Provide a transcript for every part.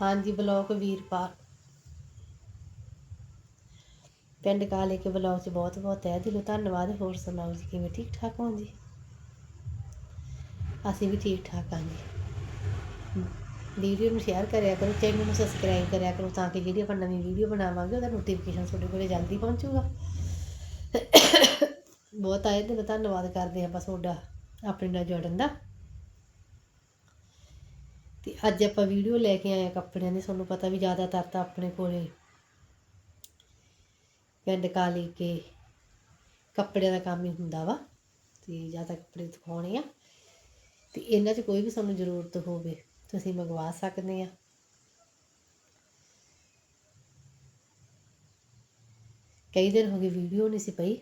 ਹਾਂਜੀ ਬਲੌਗ ਵੀਰਪਾਲ ਪਿੰਡ ਕਾਲੇ ਕੇ ਬਲੌਗ 'ਚ ਬਹੁਤ ਬਹੁਤ ਹੈ। ਦਿਲੋਂ ਧੰਨਵਾਦ। ਹੋਰ ਸੁਣਾਓ ਜੀ, ਕਿਵੇਂ ਠੀਕ ਠਾਕ ਹੋ ਜੀ? ਅਸੀਂ ਵੀ ਠੀਕ ਠਾਕ ਹਾਂ ਜੀ। ਵੀਡੀਓ ਨੂੰ ਸ਼ੇਅਰ ਕਰਿਆ ਕਰੋ ਚੈਨਲ ਨੂੰ ਸਬਸਕ੍ਰਾਈਬ ਕਰਿਆ ਕਰੋ ਤਾਂ ਕਿ ਜਿਹੜੀ ਆਪਾਂ ਨਵੀਂ ਵੀਡੀਓ ਬਣਾਵਾਂਗੇ, ਉਹਦਾ ਨੋਟੀਫਿਕੇਸ਼ਨ ਤੁਹਾਡੇ ਕੋਲੇ ਜਲਦੀ ਪਹੁੰਚੂਗਾ। ਬਹੁਤ ਆਏ ਦਿਲੋਂ ਧੰਨਵਾਦ ਕਰਦੇ ਹਾਂ ਆਪਾਂ ਤੁਹਾਡਾ, ਆਪਣੇ ਨਾਲ ਜੁੜਨ ਦਾ। ਤੇ ਅੱਜ ਆਪਾਂ ਵੀਡੀਓ ਲੈ ਕੇ ਆਏ ਆ ਕੱਪੜਿਆਂ ਦੀ, ਤੁਹਾਨੂੰ ਪਤਾ ਵੀ ਜ਼ਿਆਦਾਤਰ ਤਾਂ ਆਪਣੇ ਕੋਲੇ ਪਿੰਡ ਕਾਲੀ ਕੇ ਕੱਪੜਿਆਂ ਦਾ ਕੰਮ ਹੀ ਹੁੰਦਾ ਵਾ, ਤੇ ਜ਼ਿਆਦਾ ਕੱਪੜੇ ਦਿਖਾਉਣੇ ਆ। ਤੇ ਇਹਨਾਂ 'ਚ ਕੋਈ ਵੀ ਸਾਨੂੰ ਜ਼ਰੂਰਤ ਹੋਵੇ, ਤੁਸੀਂ ਮੰਗਵਾ ਸਕਦੇ ਆ। ਕਈ ਦਿਨ ਹੋ ਗਏ ਵੀਡੀਓ ਨਹੀਂ ਸੀ ਪਈ।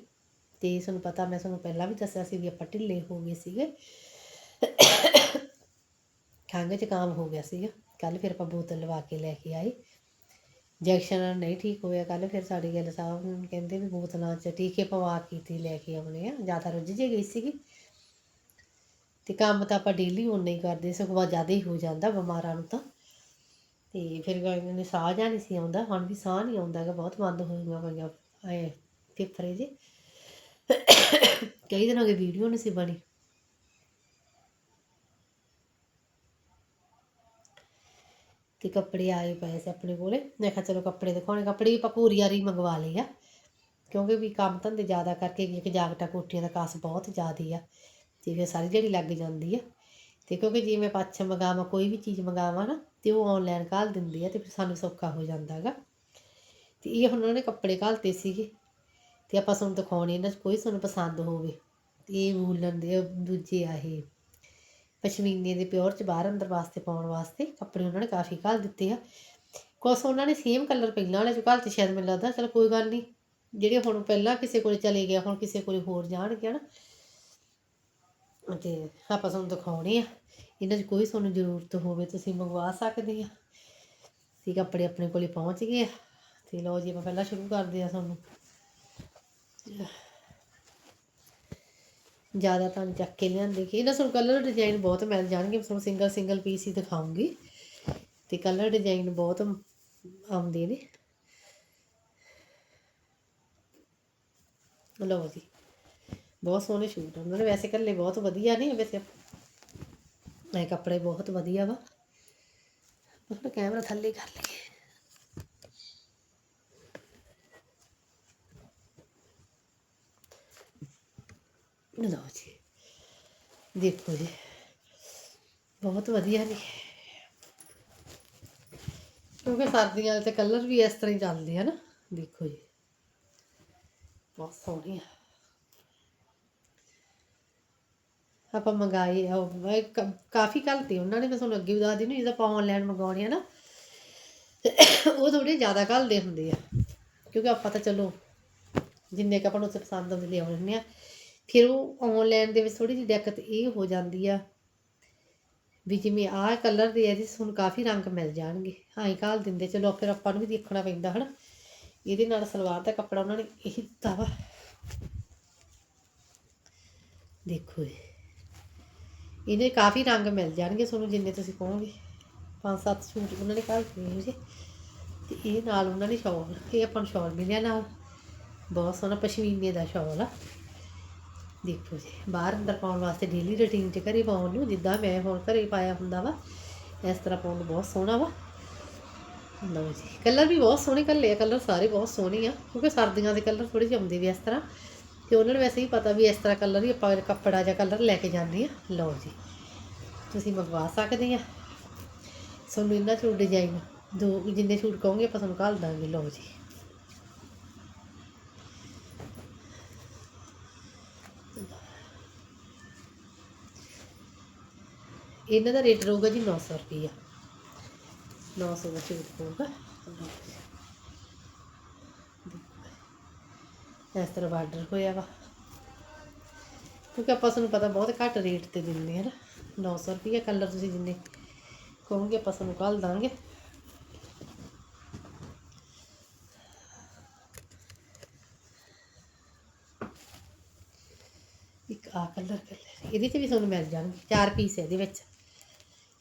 ਤੇ ਤੁਹਾਨੂੰ ਪਤਾ, ਮੈਂ ਤੁਹਾਨੂੰ ਪਹਿਲਾਂ ਵੀ ਦੱਸਿਆ ਸੀ ਵੀ ਆਪਾਂ ਢਿੱਲੇ ਹੋ ਗਏ ਸੀਗੇ। ਖੰਘ ਜ਼ੁਕਾਮ ਹੋ ਗਿਆ ਸੀਗਾ। ਕੱਲ ਫਿਰ ਆਪਾਂ ਬੋਤਲ ਲਵਾ ਕੇ ਲੈ ਕੇ ਆਏ। ਇੰਜੈਕਸ਼ਨ ਨਹੀਂ ਠੀਕ ਹੋਇਆ ਕੱਲ ਫਿਰ ਸਾਡੇ ਗੱਲ ਸਾਹਿਬ ਨੂੰ ਕਹਿੰਦੇ ਵੀ ਬੋਤਲਾਂ 'ਚ ਟੀਕੇ ਪਵਾ ਕੇ ਲੈ ਕੇ ਆਉਣੇ ਆ। ਜ਼ਿਆਦਾ ਰੁੱਝ ਜੇ ਗਈ ਸੀਗੀ। ਤੇ ਕੰਮ ਤਾਂ ਆਪਾਂ ਡੇਲੀ ਉਨਾ ਹੀ ਕਰਦੇ, ਸਗੋਂ ਜ਼ਿਆਦਾ ਹੀ ਹੋ ਜਾਂਦਾ ਬਿਮਾਰਾਂ ਨੂੰ ਤਾਂ। ਤੇ ਫਿਰ ਇਹਨਾਂ ਨੇ ਸਾਹ ਜਾਂ ਨਹੀਂ ਸੀ ਆਉਂਦਾ, ਹੁਣ ਵੀ ਸਾਹ ਨਹੀਂ ਆਉਂਦਾ ਗਾ ਬਹੁਤ ਬੰਦ ਹੋਈਆਂ ਪਈਆਂ ਐ ਫੇਫੜੇ ਜੇ ਕਈ ਦਿਨ ਹੋ ਗਏ ਵੀਡੀਓ ਨਹੀਂ ਸੀ ਬਣੀ। ਤੇ ਕੱਪੜੇ ਆਏ ਪਏ ਸੀ ਆਪਣੇ ਕੋਲੇ। ਮੈਂ ਕਿਹਾ ਚਲੋ ਕੱਪੜੇ ਦਿਖਾਉਣੇ। ਕੱਪੜੇ ਵੀ ਆਪਾਂ ਪੂਰੀ ਯਾਰੀ ਮੰਗਵਾ ਲਈ ਆ। ਕਿਉਂਕਿ ਵੀ ਕੰਮ ਧੰਦੇ ਜ਼ਿਆਦਾ ਕਰਕੇ ਇੱਕ ਜਾਗਟਾ ਕੋਟੀਆਂ ਦਾ ਕਾਸ ਬਹੁਤ ਜ਼ਿਆਦੀ ਆ। ਤੇ ਫਿਰ ਸਾਰੀ ਜਿਹੜੀ ਲੱਗ ਜਾਂਦੀ ਆ। ਤੇ ਕਿਉਂਕਿ ਜੇ ਮੈਂ ਪੱਛ ਮੰਗਾਵਾਂ, ਕੋਈ ਵੀ ਚੀਜ਼ ਮੰਗਾਵਾਂ ਨਾ, ਤੇ ਉਹ ਆਨਲਾਈਨ ਘੱਲ ਦਿੰਦੀ ਆ ਤੇ ਫਿਰ ਸਾਨੂੰ ਸੌਖਾ ਹੋ ਜਾਂਦਾ ਹੈਗਾ ਤੇ ਇਹ ਹੁਣ ਉਹਨਾਂ ਨੇ ਕੱਪੜੇ ਘਾਲਤੇ ਸੀਗੇ। ਅਤੇ ਆਪਾਂ ਤੁਹਾਨੂੰ ਦਿਖਾਉਣੇ ਇਹਨਾਂ 'ਚ ਕੋਈ ਤੁਹਾਨੂੰ ਪਸੰਦ ਹੋਵੇ ਅਤੇ ਇਹ ਵੂਲਨ ਦੇ ਦੂਜੇ ਆ ਇਹ। ਪਸ਼ਮੀਨੇ ਦੇ ਪਿਓਰ ਚ ਬਾਹਰ ਅੰਦਰ ਵਾਸਤੇ ਪਾਉਣ ਵਾਸਤੇ ਕੱਪੜੇ ਉਹਨਾਂ ਨੇ ਕਾਫੀ ਘੱਲ ਦਿੱਤੇ ਆ। ਕੁਛ ਉਹਨਾਂ ਨੇ ਸੇਮ ਕਲਰ ਪਹਿਲਾਂ ਵਾਲੇ ਚ ਘੱਲ ਤੇ ਸ਼ਾਇਦ ਮੈਨੂੰ ਲੱਗਦਾ ਚਲ ਕੋਈ ਗੱਲ ਨਹੀਂ, ਜਿਹੜੇ ਹੁਣ ਪਹਿਲਾਂ ਕਿਸੇ ਕੋਲ ਚਲੇ ਗਿਆ, ਹੁਣ ਕਿਸੇ ਕੋਲ ਹੋਰ ਜਾਣਗੇ ਨਾ ਤੇ ਆਪਾਂ ਤੁਹਾਨੂੰ ਦਿਖਾਉਣੇ ਆ, ਇਹਨਾਂ 'ਚ ਕੋਈ ਤੁਹਾਨੂੰ ਜ਼ਰੂਰਤ ਹੋਵੇ ਤੁਸੀਂ ਮੰਗਵਾ ਸਕਦੇ ਆ। ਤੇ ਕੱਪੜੇ ਆਪਣੇ ਕੋਲੇ ਪਹੁੰਚ ਗਏ ਆ। ਤੇ ਲਓ ਜੀ, ਆਪਾਂ ਪਹਿਲਾਂ ਸ਼ੁਰੂ ਕਰਦੇ ਆ ਤੁਹਾਨੂੰ। ਜ਼ਿਆਦਾ ਤਾਂ ਚੱਕ ਕੇ ਲਿਆਂਦੇ ਕਿ ਇਹਨਾਂ ਤੁਹਾਨੂੰ ਕਲਰ ਡਿਜ਼ਾਈਨ ਬਹੁਤ ਮਿਲ ਜਾਣਗੇ ਮੈਂ ਤੁਹਾਨੂੰ ਸਿੰਗਲ ਸਿੰਗਲ ਪੀਸ ਹੀ ਦਿਖਾਉਂਗੀ। ਤੇ ਕਲਰ ਡਿਜ਼ਾਈਨ ਬਹੁਤ ਆਉਂਦੇ ਨੇ। ਲਓ ਜੀ, ਬਹੁਤ ਸੋਹਣੇ ਸ਼ੂਟ ਉਹਨਾਂ ਨੇ ਵੈਸੇ ਕੱਲੇ ਬਹੁਤ ਵਧੀਆ ਨੇ, ਵੈਸੇ ਇਹ ਕੱਪੜੇ ਬਹੁਤ ਵਧੀਆ ਵਾ। ਆਪਣਾ ਕੈਮਰਾ ਥੱਲੇ ਕਰ ਲਈਏ। ਲਓ ਜੀ। ਦੇਖੋ ਜੀ, ਬਹੁਤ ਵਧੀਆ ਨੇ ਕਿਉਂਕਿ ਸਰਦੀਆਂ ਵਾਲੇ ਤੇ ਕਲਰ ਵੀ ਇਸ ਤਰ੍ਹਾਂ ਹੀ ਚੱਲਦੇ ਆ ਨਾ। ਦੇਖੋ ਜੀ, ਬਹੁਤ ਸੋਹਣੀ ਆ। ਆਪਾਂ ਮੰਗਾਏ ਆ ਕਾਫੀ ਘੱਲਤੇ ਉਹਨਾਂ ਨੇ, ਮੈਂ ਤੁਹਾਨੂੰ ਅੱਗੇ ਵੀ ਦੱਸਦੀ ਨਹੀਂ ਜਦੋਂ ਆਪਾਂ ਆਨਲਾਈਨ ਮੰਗਾਉਣੇ ਆ ਨਾ, ਉਹ ਥੋੜੇ ਜ਼ਿਆਦਾ ਘੱਲਦੇ ਹੁੰਦੇ ਆ। ਕਿਉਂਕਿ ਆਪਾਂ ਤਾਂ ਚਲੋ, ਜਿੰਨੇ ਕੁ ਆਪਾਂ ਨੂੰ ਉੱਥੇ ਪਸੰਦ ਆਉਂਦੇ ਲਿਆਉਣੇ ਹੁੰਦੇ ਆ। ਫਿਰ ਉਹ ਆਨਲਾਈਨ ਦੇ ਵਿੱਚ ਥੋੜੀ ਜਿਹੀ ਦਿੱਕਤ ਇਹ ਹੋ ਜਾਂਦੀ ਆ ਵੀ ਜਿਵੇਂ ਆਹ ਕਲਰ ਦੇ ਆ ਇਹਦੇ ਤੁਹਾਨੂੰ ਕਾਫੀ ਰੰਗ ਮਿਲ ਜਾਣਗੇ। ਹਾਂ ਹੀ ਘਾਲ ਦਿੰਦੇ, ਚਲੋ ਫਿਰ ਆਪਾਂ ਨੂੰ ਵੀ ਦੇਖਣਾ ਪੈਂਦਾ, ਹਨਾ? ਇਹਦੇ ਨਾਲ ਸਲਵਾਰ ਦਾ ਕੱਪੜਾ ਉਹਨਾਂ ਨੇ ਇਹ ਦਿੱਤਾ ਵਾ। ਦੇਖੋ ਜੀ ਇਹਦੇ ਕਾਫੀ ਰੰਗ ਮਿਲ ਜਾਣਗੇ ਤੁਹਾਨੂੰ, ਜਿੰਨੇ ਤੁਸੀਂ ਕਹੋਗੇ। ਪੰਜ ਸੱਤ ਸੂਟ ਉਹਨਾਂ ਨੇ ਘਾਲ ਦਿੱਤੇ ਜੀ ਤੇ ਇਹ ਨਾਲ ਉਹਨਾਂ ਨੇ ਸ਼ਾਲ, ਇਹ ਆਪਾਂ ਨੂੰ ਸ਼ਾਲ ਮਿਲਿਆ ਨਾਲ। ਬਹੁਤ ਸੋਹਣਾ ਪਸ਼ਮੀਨੇ ਦਾ ਸ਼ਾਲ ਆ। ਦੇਖੋ ਜੀ, ਬਾਹਰ ਅੰਦਰ ਪਾਉਣ ਵਾਸਤੇ ਡੇਲੀ ਰੁਟੀਨ 'ਚ ਘਰੇ ਪਾਉਣ ਨੂੰ ਜਿੱਦਾਂ ਮੈਂ ਹੁਣ ਘਰੇ ਪਾਇਆ ਹੁੰਦਾ ਵਾ, ਇਸ ਤਰ੍ਹਾਂ ਪਾਉਣ ਨੂੰ ਬਹੁਤ ਸੋਹਣਾ ਵਾ। ਲਓ ਜੀ ਕਲਰ ਵੀ ਬਹੁਤ ਸੋਹਣੇ ਕੱਲੇ ਆ ਕਲਰ ਸਾਰੇ ਬਹੁਤ ਸੋਹਣੇ ਆ, ਕਿਉਂਕਿ ਸਰਦੀਆਂ ਦੇ ਕਲਰ ਥੋੜੇ ਜਿਹੇ ਆਉਂਦੇ ਵੀ ਇਸ ਤਰ੍ਹਾਂ। ਤੇ ਉਹਨਾਂ ਨੂੰ ਵੈਸੇ ਹੀ ਪਤਾ ਵੀ ਇਸ ਤਰ੍ਹਾਂ ਕਲਰ ਹੀ ਆਪਾਂ ਕੱਪੜਾ ਜਾਂ ਕਲਰ ਲੈ ਕੇ ਜਾਂਦੇ ਆ। ਲਓ ਜੀ, ਤੁਸੀਂ ਮੰਗਵਾ ਸਕਦੇ ਆ। ਤੁਹਾਨੂੰ ਇਹਨਾਂ ਚੋਂ ਡਿਜ਼ਾਈਨ ਦੋ ਜਿੰਨੇ ਛੂਟ ਕਹੋਗੇ ਆਪਾਂ ਤੁਹਾਨੂੰ ਘੱਲ ਦਾਂਗੇ। ਲਓ ਜੀ। ਇਹਨਾਂ ਦਾ ਰੇਟ ਰਹੂਗਾ ਜੀ 900 ਰੁਪਈਆ। 900 ਦਾ ਸੂਟ ਪਊਗਾ। ਇਸ ਤਰ੍ਹਾਂ ਬਾਰਡਰ ਹੋਇਆ ਵਾ। ਕਿਉਂਕਿ ਆਪਾਂ ਸਾਨੂੰ ਪਤਾ ਬਹੁਤ ਘੱਟ ਰੇਟ ਤੇ ਦਿੰਦੇ ਆ ਨਾ। 900 ਰੁਪਈਆ ਕਲਰ ਤੁਸੀਂ ਜਿੰਨੇ ਕਹੋਗੇ ਆਪਾਂ ਸਾਨੂੰ ਕੱਲ ਦਾਂਗੇ। ਇੱਕ ਆ ਕਲਰ ਕਲਰ ਇਹਦੇ ਚ ਵੀ ਤੁਹਾਨੂੰ ਮਿਲ ਜਾਣਗੇ। ਚਾਰ ਪੀਸ ਇਹਦੇ ਵਿੱਚ।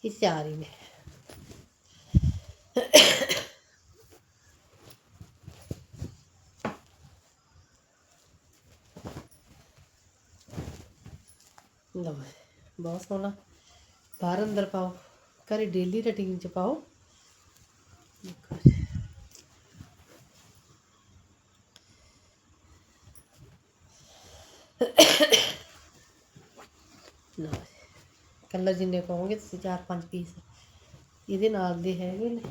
ਇਹ ਹੀ ਨੇ। ਬਹੁਤ ਸੋਹਣਾ। ਬਾਹਰ ਅੰਦਰ ਪਾਓ ਘਰੇ ਡੇਲੀ ਰੁਟੀਨ ਚ ਪਾਓ ਦੇਖੋ ਜੀ। ਲਓ ਕਲਰ ਜਿੰਨੇ ਕਹੋਗੇ ਤੁਸੀਂ ਚਾਰ ਪੰਜ ਪੀਸ ਇਹਦੇ ਨਾਲ ਦੇ ਹੈਗੇ ਨੇ।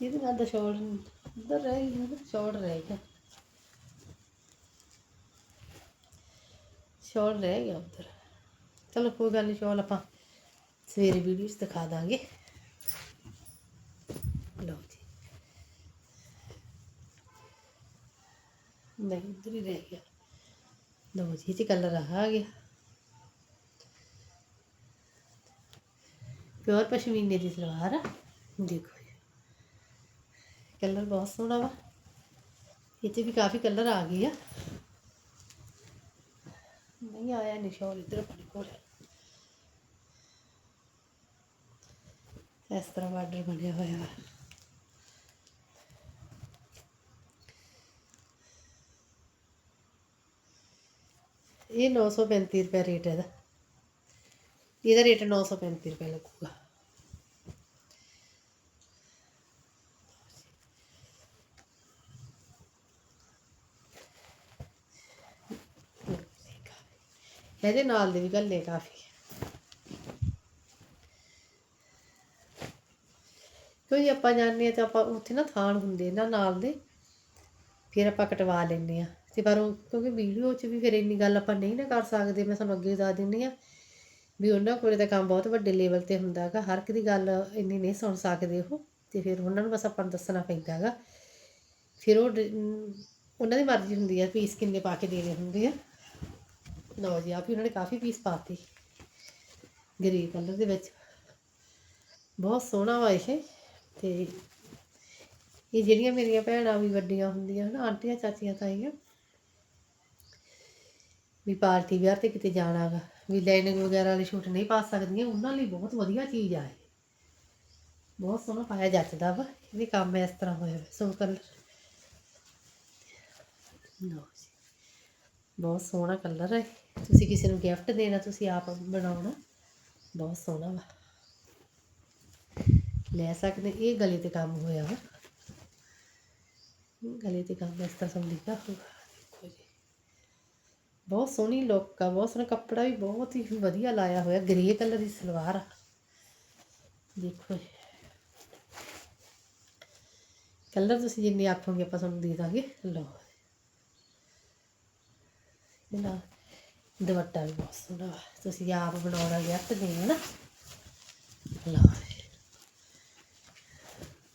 ਇਹਦੇ ਨਾਲ ਦਾ ਸ਼ੋਲ ਉਧਰ ਰਹਿ ਗਿਆ ਨਾ ਰਹਿ ਗਿਆ। ਸ਼ੋਲ ਰਹਿ ਗਿਆ ਉਧਰ। ਚਲੋ ਕੋਈ ਗੱਲ ਨਹੀਂ ਸ਼ੋਲ ਆਪਾਂ ਸਵੇਰੇ ਵੀਡੀਓ 'ਚ ਦਿਖਾ ਦਾਂਗੇ। ਲਓ ਜੀ। ਨਹੀਂ, ਉਧਰ ਹੀ ਰਹਿ ਗਿਆ। ਲਓ ਜੀ, ਇਹ 'ਚ ਕਲਰ ਆ ਗਿਆ। ਪਿਓਰ ਪਸ਼ਮੀਨੇ ਦੀ ਸਲਵਾਰ ਆ। ਦੇਖੋ ਜੀ ਕਲਰ ਬਹੁਤ ਸੋਹਣਾ ਵਾ। ਇਹ 'ਚ ਵੀ ਕਾਫੀ ਕਲਰ ਆ ਗਏ ਆ। ਨਹੀਂ ਆਇਆ ਨਿਸ਼ਾਨ ਇੱਧਰ ਆਪਣੇ ਕੋਲ। ਇਸ ਤਰ੍ਹਾਂ ਬਾਰਡਰ ਬਣਿਆ ਹੋਇਆ ਵਾ। ਇਹ 935 ਰੁਪਏ ਰੇਟ ਹੈ ਇਹਦਾ। ਇਹਦਾ ਰੇਟ 935 ਰੁਪਏ ਲੱਗੂਗਾ। ਇਹਦੇ ਨਾਲ ਦੇ ਵੀ ਗੱਲੇ ਕਾਫੀ। ਕਿਉਂਕਿ ਆਪਾਂ ਜਾਂਦੇ ਆ ਤਾਂ ਆਪਾਂ ਉੱਥੇ ਨਾ ਥਾਣ ਹੁੰਦੇ ਨਾ ਨਾਲ ਦੇ, ਫਿਰ ਆਪਾਂ ਕਟਵਾ ਲੈਂਦੇ ਆ ਤੇ ਪਰ ਉਹ ਕਿਉਂਕਿ ਵੀਡੀਓ 'ਚ ਵੀ ਫਿਰ ਇੰਨੀ ਗੱਲ ਆਪਾਂ ਨਹੀਂ ਨਾ ਕਰ ਸਕਦੇ, ਮੈਂ ਤੁਹਾਨੂੰ ਅੱਗੇ ਦੱਸ ਦਿੰਦੀ ਆ ਵੀ ਉਹਨਾਂ ਕੋਲੇ ਤਾਂ ਕੰਮ ਬਹੁਤ ਵੱਡੇ ਲੈਵਲ ਤੇ ਹੁੰਦਾ ਹੈਗਾ, ਹਰ ਇੱਕ ਦੀ ਗੱਲ ਇੰਨੀ ਨਹੀਂ ਸੁਣ ਸਕਦੇ ਉਹ, ਤੇ ਫਿਰ ਉਹਨਾਂ ਨੂੰ ਬਸ ਆਪਾਂ ਨੂੰ ਦੱਸਣਾ ਪੈਂਦਾ ਹੈਗਾ। ਫਿਰ ਉਹ ਡ- ਉਹਨਾਂ ਦੀ ਮਰਜ਼ੀ ਹੁੰਦੀ ਆ ਪੀਸ ਕਿੰਨੇ ਪਾ ਕੇ ਦੇਣੇ ਹੁੰਦੇ ਆ। ਲਓ ਜੀ ਆ ਵੀ ਉਹਨਾਂ ਨੇ ਕਾਫੀ ਪੀਸ ਪਾਤੇ ਗਰੀ ਕਲਰ ਦੇ ਵਿੱਚ। ਬਹੁਤ ਸੋਹਣਾ ਵਾ ਇਹ, ਤੇ ਇਹ ਜਿਹੜੀਆਂ ਮੇਰੀਆਂ ਭੈਣਾਂ ਵੀ ਵੱਡੀਆਂ ਹੁੰਦੀਆਂ ਹਨ, ਆਂਟੀਆਂ ਚਾਚੀਆਂ ਤਾਈਆਂ ਵੀ ਪਾਰਟੀ ਵਿਆਹ ਤੇ ਕਿਤੇ ਜਾਣਾਗਾ ਵੀ ਲਾਈਨਿੰਗ ਵਗੈਰਾ ਵਾਲੀ ਸ਼ੂਟ ਨਹੀਂ ਪਾ ਸਕਦੀਆਂ, ਉਹਨਾਂ ਲਈ ਬਹੁਤ ਵਧੀਆ ਚੀਜ਼ ਆ ਇਹ। ਬਹੁਤ ਸੋਹਣਾ ਪਾਇਆ ਜੱਚਦਾ ਵਾ ਇਹਦੇ ਕੰਮ ਇਸ ਤਰ੍ਹਾਂ ਹੋਇਆ ਵਾ ਸੋ ਕਲਰ ਲਓ ਜੀ, ਬਹੁਤ ਸੋਹਣਾ ਕਲਰ ਹੈ, ਤੁਸੀਂ ਕਿਸੇ ਨੂੰ ਗਿਫਟ ਦੇਣਾ, ਤੁਸੀਂ ਆਪ ਬਣਾਉਣਾ, ਬਹੁਤ ਸੋਹਣਾ ਵਾ। ਲੈ ਸਕਦੇ, ਇਹ ਗਲੇ ਤੇ ਕੰਮ ਹੋਇਆ ਵਾ। ਗਲੇ ਤੇ ਕੰਮ ਇਸ ਤਰ੍ਹਾਂ ਸਮਝੀਦਾ ਹੋਊਗਾ ਦੇਖੋ ਬਹੁਤ ਸੋਹਣੀ ਲੁੱਕ ਆ, ਬਹੁਤ ਸੋਹਣਾ ਕੱਪੜਾ ਵੀ ਬਹੁਤ ਹੀ ਵਧੀਆ ਲਾਇਆ ਹੋਇਆ ਗ੍ਰੇ ਕਲਰ ਦੀ ਸਲਵਾਰ ਆ। ਦੇਖੋ ਜੀ। ਕਲਰ ਤੁਸੀਂ ਜਿੰਨੇ ਆਖੋਗੇ ਆਪਾਂ ਤੁਹਾਨੂੰ ਦੇ ਦਾਂਗੇ। ਲਓ ਇਹਦਾ ਦੁਪੱਟਾ ਵੀ ਬਹੁਤ ਸੋਹਣਾ ਵਾ। ਤੁਸੀਂ ਆਪ ਬਣਾਉਣਾ ਗਿਫਟ ਦੇਣਾ ਨਾ। ਲਓ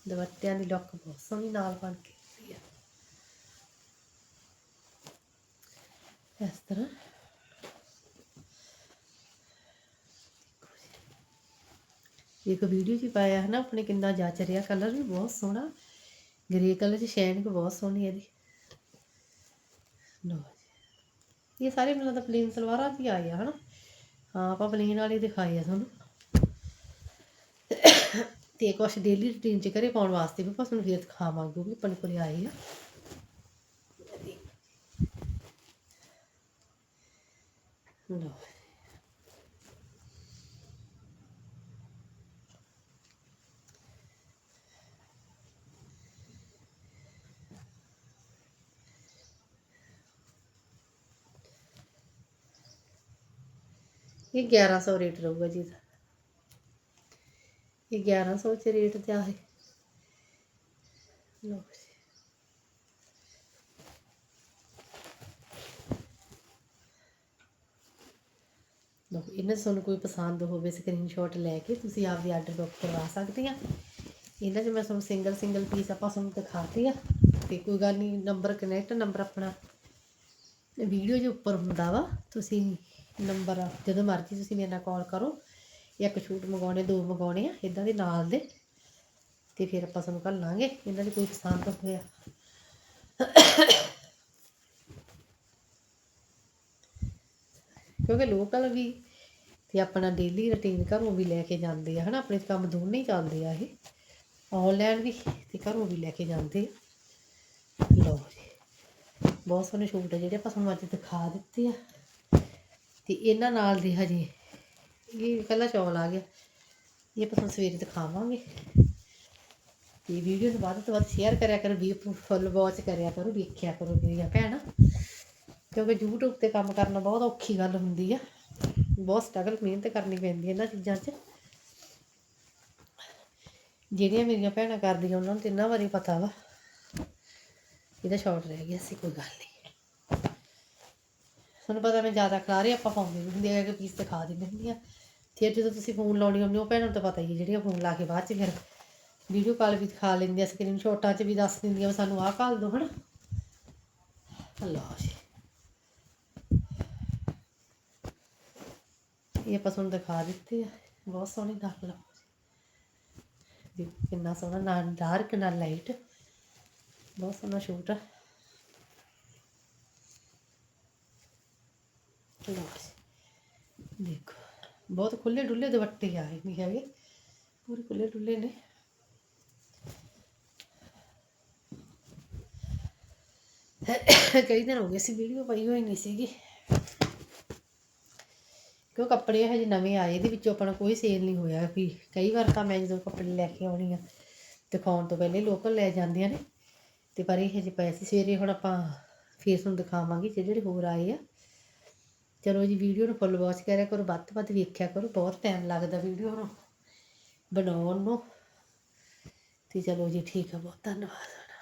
ਦੁਪੱਟਿਆਂ ਦੀ ਲੁੱਕ ਬਹੁਤ ਸੋਹਣੀ ਨਾਲ ਬਣ ਕੇ ਆਉਂਦੀ ਆ ਇਸ ਤਰ੍ਹਾਂ ਇੱਕ ਵੀਡੀਓ 'ਚ ਪਾਇਆ ਹੈ ਨਾ, ਆਪਣੇ ਕਿੰਨਾ ਜੱਚ ਰਿਹਾ ਕਲਰ ਵੀ ਬਹੁਤ ਸੋਹਣਾ। ਗ੍ਰੇ ਕਲਰ 'ਚ ਸ਼ੈਨਿੰਗ ਬਹੁਤ ਸੋਹਣੀ ਹੈ ਇਹਦੀ। ਲਓ ਇਹ ਸਾਰੇ ਮੈਨੂੰ ਤਾਂ ਪਲੇਨ ਸਲਵਾਰਾਂ 'ਚ ਹੀ ਆਏ ਆ, ਹਨਾ? ਹਾਂ, ਆਪਾਂ ਪਲੇਨ ਵਾਲੇ ਦਿਖਾਏ ਆ ਤੁਹਾਨੂੰ। ਤੇ ਕੁਛ ਡੇਲੀ ਰੂਟੀਨ 'ਚ ਘਰੇ ਪਾਉਣ ਵਾਸਤੇ ਵੀ ਆਪਾਂ ਤੁਹਾਨੂੰ ਫੇਰ ਦਿਖਾਵਾਂਗੇ, ਉਹ ਆਪਣੇ ਕੋਲ ਆਏ ਆ। ਲਓ ਇਹ 1100 ਰੇਟ ਰਹੂਗਾ ਜੀ ਇਹਦਾ। ਇਹ 1100 ਚ ਰੇਟ ਤੇ ਹੈ ਲਓ। ਲਓ, ਇਹਨਾਂ 'ਚ ਤੁਹਾਨੂੰ ਕੋਈ ਪਸੰਦ ਹੋਵੇ ਸਕਰੀਨਸ਼ਾਟ ਲੈ ਕੇ, ਤੁਸੀਂ ਆਪਦੀ ਆਰਡਰ ਬੁੱਕ ਕਰਵਾ ਸਕਦੇ ਆ। ਇਹਨਾਂ 'ਚ ਮੈਂ ਤੁਹਾਨੂੰ ਸਿੰਗਲ ਸਿੰਗਲ ਪੀਸ ਆਪਾਂ ਤੁਹਾਨੂੰ ਦਿਖਾਤੀ ਆ, ਤੇ ਕੋਈ ਗੱਲ ਨਹੀਂ ਨੰਬਰ ਕਨੈਕਟ ਨੰਬਰ ਆਪਣਾ ਵੀਡੀਓ ਦੇ ਉੱਪਰ ਹੁੰਦਾ ਵਾ। ਤੁਸੀਂ ਨੰਬਰ ਜਦੋਂ ਮਰਜ਼ੀ ਤੁਸੀਂ ਮੇਰੇ ਨਾਲ ਕਾਲ ਕਰੋ, ਇੱਕ ਛੂਟ ਮੰਗਾਉਣੇ, ਦੋ ਮੰਗਾਉਣੇ ਆ ਇਦਾਂ ਦੇ ਨਾਲ ਦੇ। ਤੇ ਫਿਰ ਆਪਾਂ ਤੁਹਾਨੂੰ ਘੱਲਾਂਗੇ ਇਹਨਾਂ ਦੀ ਕੋਈ ਪਸੰਦ ਹੋਇਆ। ਕਿਉਂਕਿ ਲੋਕਲ ਵੀ ਤੇ ਆਪਣਾ ਡੇਲੀ ਰੁਟੀਨ ਘਰੋਂ ਵੀ ਲੈ ਕੇ ਜਾਂਦੇ ਆ, ਹਨਾ? ਆਪਣੇ ਕੰਮ ਦੋਨੇ ਹੀ ਚੱਲਦੇ ਆ ਇਹ। ਆਨਲਾਈਨ ਵੀ ਤੇ ਘਰੋਂ ਵੀ ਲੈ ਕੇ ਜਾਂਦੇ ਆ। ਲਓ ਜੀ, ਬਹੁਤ ਸੋਹਣੇ ਸੂਟ ਆ ਜਿਹੜੇ ਆਪਾਂ ਤੁਹਾਨੂੰ ਅੱਜ ਦਿਖਾ ਦਿੱਤੇ ਆ। ਤੇ ਇਹਨਾਂ ਨਾਲ ਦੇ ਹਜੇ, ਇਹ ਪਹਿਲਾ ਚੌਲ ਆ ਗਿਆ। ਇਹ ਆਪਾਂ ਤੁਹਾਨੂੰ ਸਵੇਰੇ ਦਿਖਾਵਾਂਗੇ। ਤੇ ਵੀਡੀਓ ਨੂੰ ਵੱਧ ਤੋਂ ਵੱਧ ਸ਼ੇਅਰ ਕਰਿਆ ਕਰੋ ਵੀ ਫੁੱਲ ਵਾਚ ਕਰਿਆ ਕਰੋ, ਵੇਖਿਆ ਕਰੋ ਮੇਰੀਆਂ ਭੈਣਾਂ। ਕਿਉਂਕਿ YouTube ਤੇ ਕੰਮ ਕਰਨਾ ਬਹੁਤ ਔਖੀ ਗੱਲ ਹੁੰਦੀ ਆ। ਬਹੁਤ ਸਟਰਗਲ ਮਿਹਨਤ ਕਰਨੀ ਪੈਂਦੀ ਇਹਨਾਂ ਚੀਜ਼ਾਂ 'ਚ। ਜਿਹੜੀਆਂ ਮੇਰੀਆਂ ਭੈਣਾਂ ਕਰਦੀਆਂ, ਉਹਨਾਂ ਨੂੰ ਤਿੰਨਾਂ ਵਾਰੀ ਪਤਾ ਵਾ। ਇਹਦਾ ਸ਼ਾਰਟ ਰਹਿ ਗਿਆ ਸੀ, ਕੋਈ ਗੱਲ ਨਹੀਂ। ਤੁਹਾਨੂੰ ਪਤਾ ਮੈਂ ਜ਼ਿਆਦਾ ਖਲਾਰੇ ਆਪਾਂ ਪਾਉਂਦੇ ਨਹੀਂ ਹੁੰਦੇ ਆ ਕਿ ਪੀਸ ਦਿਖਾ ਦਿੰਦੇ ਹੁੰਦੀ ਆ। ਫਿਰ ਜਦੋਂ ਤੁਸੀਂ ਫੋਨ ਲਾਉਣੀ ਹੁੰਦੀ ਉਹ ਭੈਣਾਂ ਨੂੰ ਤਾਂ ਪਤਾ ਹੀ ਹੈ ਜਿਹੜੀਆਂ ਫੋਨ ਲਾ ਕੇ ਬਾਅਦ ਚ ਫਿਰ ਵੀਡੀਓ ਕਾਲ ਵੀ ਦਿਖਾ ਲੈਂਦੀਆਂ ਸਕਰੀਨ ਸ਼ਾਟਾਂ 'ਚ ਵੀ ਦੱਸ ਦਿੰਦੀਆਂ ਵੀ, ਸਾਨੂੰ ਆਹ ਕਾਲ ਦਿਓ, ਹਨਾ। ਲਓ ਇਹ ਆਪਾਂ ਤੁਹਾਨੂੰ ਦਿਖਾ ਦਿੱਤੇ ਆ, ਬਹੁਤ ਸੋਹਣੇ ਨਾਲ ਲਓ ਦੇਖੋ ਕਿੰਨਾ ਸੋਹਣਾ ਨਾ ਡਾਰਕ ਨਾ ਲਾਈਟ ਬਹੁਤ ਸੋਹਣਾ ਸ਼ੂਟ ਆ। ਦੇਖੋ, ਬਹੁਤ ਖੁੱਲੇ ਡੁੱਲੇ ਦੁਪੱਟੇ ਆਏ ਨਹੀਂ ਹੈਗੇ, ਪੂਰੇ ਖੁੱਲੇ ਡੁੱਲੇ ਨੇ। ਕਈ ਦਿਨ ਹੋ ਗਏ ਸੀ ਵੀਡੀਓ ਪਾਈ ਹੋਈ ਨਹੀਂ ਸੀਗੀ। ਕਿਉਂ ਕੱਪੜੇ ਹਜੇ ਨਵੇਂ ਆਏ, ਇਹਦੇ ਵਿੱਚੋਂ ਆਪਣਾ ਕੋਈ ਸੇਲ ਨਹੀਂ ਹੋਇਆ ਵੀ। ਕਈ ਵਾਰ ਤਾਂ ਮੈਂ ਜਦੋਂ ਕੱਪੜੇ ਲੈ ਕੇ ਆਉਣੀ ਆ, ਦਿਖਾਉਣ ਤੋਂ ਪਹਿਲੇ ਲੋਕਲ ਲੈ ਜਾਂਦੀਆਂ ਨੇ। ਤੇ ਪਰ ਇਹ ਹਜੇ ਪਏ ਸੀ, ਸਵੇਰੇ ਹੁਣ ਆਪਾਂ ਫੇਸ ਨੂੰ ਦਿਖਾਵਾਂਗੇ ਜਿਹੜੇ ਜਿਹੜੇ ਹੋਰ ਆਏ ਆ। ਚਲੋ ਜੀ, ਵੀਡੀਓ ਨੂੰ ਫੁੱਲ ਵਾਚ ਕਰਿਆ ਕਰੋ, ਵੱਧ ਤੋਂ ਵੱਧ ਵੇਖਿਆ ਕਰੋ, ਬਹੁਤ ਟਾਈਮ ਲੱਗਦਾ ਵੀਡੀਓ ਨੂੰ ਬਣਾਉਣ ਨੂੰ। ਤੇ ਚਲੋ ਜੀ, ਠੀਕ ਆ, ਬਹੁਤ ਧੰਨਵਾਦ।